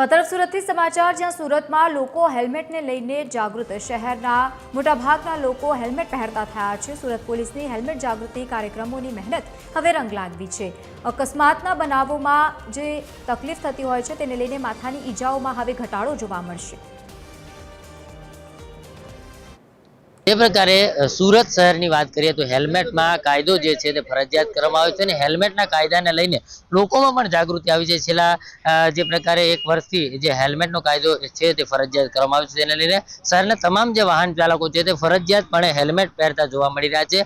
તો તરફ સુરતથી સમાચાર, જ્યાં સુરતમાં લોકો હેલ્મેટને લઈને જાગૃત. શહેરના મોટાભાગના લોકો હેલ્મેટ પહેરતા થયા છે. સુરત પોલીસની હેલ્મેટ જાગૃતિ કાર્યક્રમોની મહેનત હવે રંગ લાગવી છે. અકસ્માતના બનાવોમાં જે તકલીફ થતી હોય છે, તેને લઈને માથાની ઈજાઓમાં હવે ઘટાડો જોવા મળશે. તે પ્રકારે સુરત શહેરની વાત કરીએ તો હેલ્મેટમાં કાયદો જે છે તે ફરજિયાત કરવામાં આવ્યો છે અને હેલ્મેટના કાયદાને લઈને લોકોમાં પણ જાગૃતિ આવી છે. છેલ્લા જે પ્રકારે એક વર્ષથી જે હેલ્મેટનો કાયદો છે તે ફરજિયાત કરવામાં આવ્યો છે. તેને લઈને શહેરના તમામ જે વાહન ચાલકો છે તે ફરજિયાતપણે હેલ્મેટ પહેરતા જોવા મળી રહ્યા છે.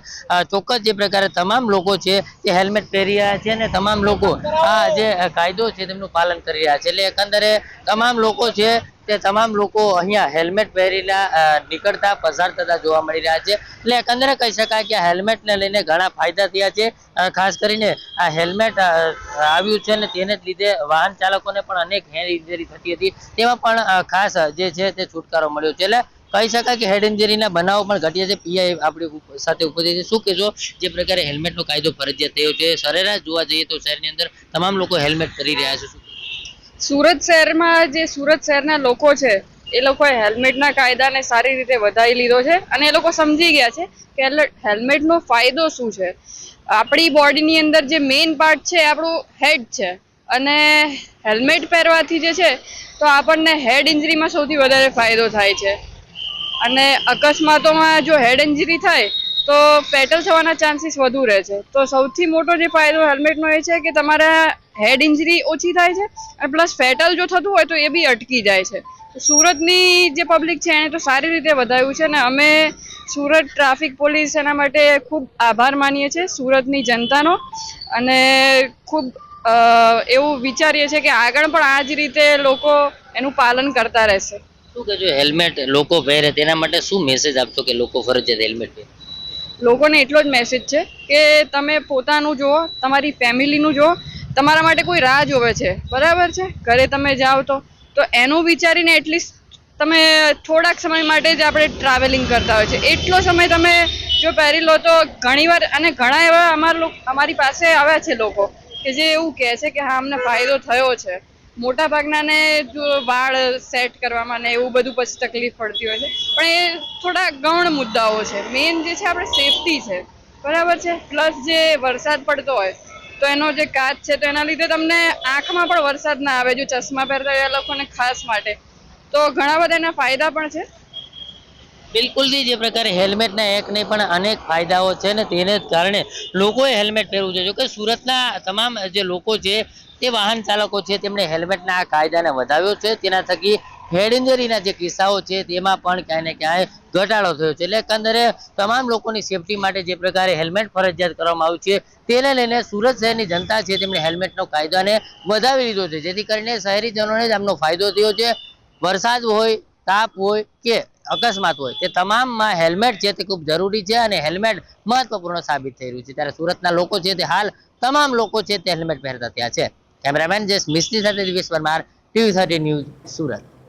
ચોક્કસ જે પ્રકારે તમામ લોકો છે તે હેલ્મેટ પહેરી રહ્યા છે અને તમામ લોકો આ જે કાયદો છે તેમનું પાલન કરી રહ્યા છે. એટલે એકંદરે તમામ લોકો છે તે તમામ લોકો અહીંયા હેલ્મેટ પહેરીને નીકળતા, પસાર થતા જોવા મળી રહ્યા છે. એટલે એકંદરે કહી શકાય કે હેલ્મેટને લઈને ઘણા ફાયદા થયા છે. ખાસ કરીને આ હેલ્મેટ આવ્યું છે અને તેને જ લીધે વાહન ચાલકોને પણ અનેક હેડ ઇન્જરી થતી હતી. તેમાં પણ ખાસ જે છે તે છુટકારો મળ્યો છે. એટલે કહી શકાય કે હેડ ઇન્જરીના બનાવો પણ ઘટ્યા છે. પીઆઈ આપણી સાથે ઉપસ્થિત શું કહેશો? જે પ્રકારે હેલ્મેટનો કાયદો ફરજિયાત થયો છે. સરેરાશ જોવા જઈએ તો શહેરની અંદર તમામ લોકો હેલ્મેટ કરી રહ્યા છે. સુરત શહેરમાં જે સુરત શહેરના લોકો છે, એ લોકોએ હેલ્મેટના કાયદાને સારી રીતે વધારી લીધો છે અને એ લોકો સમજી ગયા છે કે હેલ- હેલ્મેટનો ફાયદો શું છે. આપણી બોડીની અંદર જે મેઇન પાર્ટ છે આપણું હેડ છે અને હેલ્મેટ પહેરવાથી જે છે, તો આપણને હેડ ઇન્જરીમાં સૌથી વધારે ફાયદો થાય છે. અને અકસ્માતોમાં જો હેડ ઇન્જરી થાય, તો ફેટલ થવાના ચાન્સીસ વધુ રહે છે. તો સૌથી મોટો જે ફાયદો હેલ્મેટનો એ છે કે તમારા હેડ ઇન્જરી ઓછી થાય છે અને પ્લસ ફેટલ જો થતું હોય તો એ બી અટકી જાય છે. સુરતની જે પબ્લિક છે એને તો સારી રીતે વધાર્યું છે ને અમે સુરત ટ્રાફિક પોલીસ એના માટે ખૂબ આભાર માનીએ છીએ સુરતની જનતાનો અને ખૂબ એવું વિચારીએ છીએ કે આગળ પણ આ જ રીતે લોકો એનું પાલન કરતા રહેશે. શું કહેજો હેલ્મેટ લોકો પહેરે તેના માટે શું મેસેજ આપશો કે લોકો ફરજિયાત હેલ્મેટ પહેરે? લોકોને એટલો જ મેસેજ છે કે તમે પોતાનું જુઓ તમારી ફેમિલીનું જુઓ તમારા માટે કોઈ રાહ જોવે છે? બરાબર છે? ઘરે તમે જાઓ તો. તો એનું વિચારીને એટલીસ્ટ તમે થોડાક સમય માટે જ આપણે ટ્રાવેલિંગ કરતા હોય છે. એટલો સમય તમે જો પહેરી લો તો ઘણીવાર અને ઘણા એવા અમારા અમારી પાસે આવ્યા છે લોકો કે જે એવું કહે છે કે હા, અમને ફાયદો થયો છે. મોટા જો વાળ સેટ કરવામાં ને એવું બધું પછી તકલીફ પડતી હોય છે. પણ એ થોડા ગૌણ મુદ્દાઓ છે. મેઇન જે છે, આપણે સેફટી છે. બરાબર છે? પ્લસ જે વરસાદ પડતો હોય તો એનો જે કાચ છે, તો એના લીધે તમને આંખમાં પણ વરસાદ ના આવે, જો ચશ્મા પહેરતા હોય એ લોકોને ખાસ માટે. તો ઘણા બધા એના ફાયદા પણ છે? બિલકુલથી જે પ્રકારે હેલ્મેટના એક નહીં, પણ અનેક ફાયદાઓ છે ને તેને કારણે લોકોએ હેલ્મેટ પહેરવું જોઈએ. જો કે સુરતના તમામ જે લોકો છે, તે વાહન ચાલકો છે તેમણે હેલ્મેટના આ કાયદાને વધાવ્યો છે. તેના થકી હેડ જે કિસ્સાઓ છે, તેમાં પણ ક્યાંય ને ક્યાંય ઘટાડો થયો છે. એટલે એકંદરે તમામ લોકોની સેફટી માટે જે પ્રકારે હેલ્મેટ ફરજિયાત કરવામાં આવ્યું છે, તેને લઈને સુરત શહેરની જનતા છે, તેમણે હેલ્મેટનો કાયદાને વધાવી લીધો છે. જેથી કરીને શહેરીજનોને જ આમનો ફાયદો થયો છે. વરસાદ હોય, તાપ હોય કે અકસ્માત હોય, તે તમામમાં હેલ્મેટ છે તે ખૂબ જરૂરી છે અને હેલ્મેટ મહત્વપૂર્ણ સાબિત થઈ રહ્યું છે. ત્યારે સુરતના લોકો છે તે હાલ તમામ લોકો છે તે હેલ્મેટ પહેરતા થયા છે. કેમેરામેન જેસ મિસ્ત્રી સાથે Divesh Parmar, TV thirty news Surat.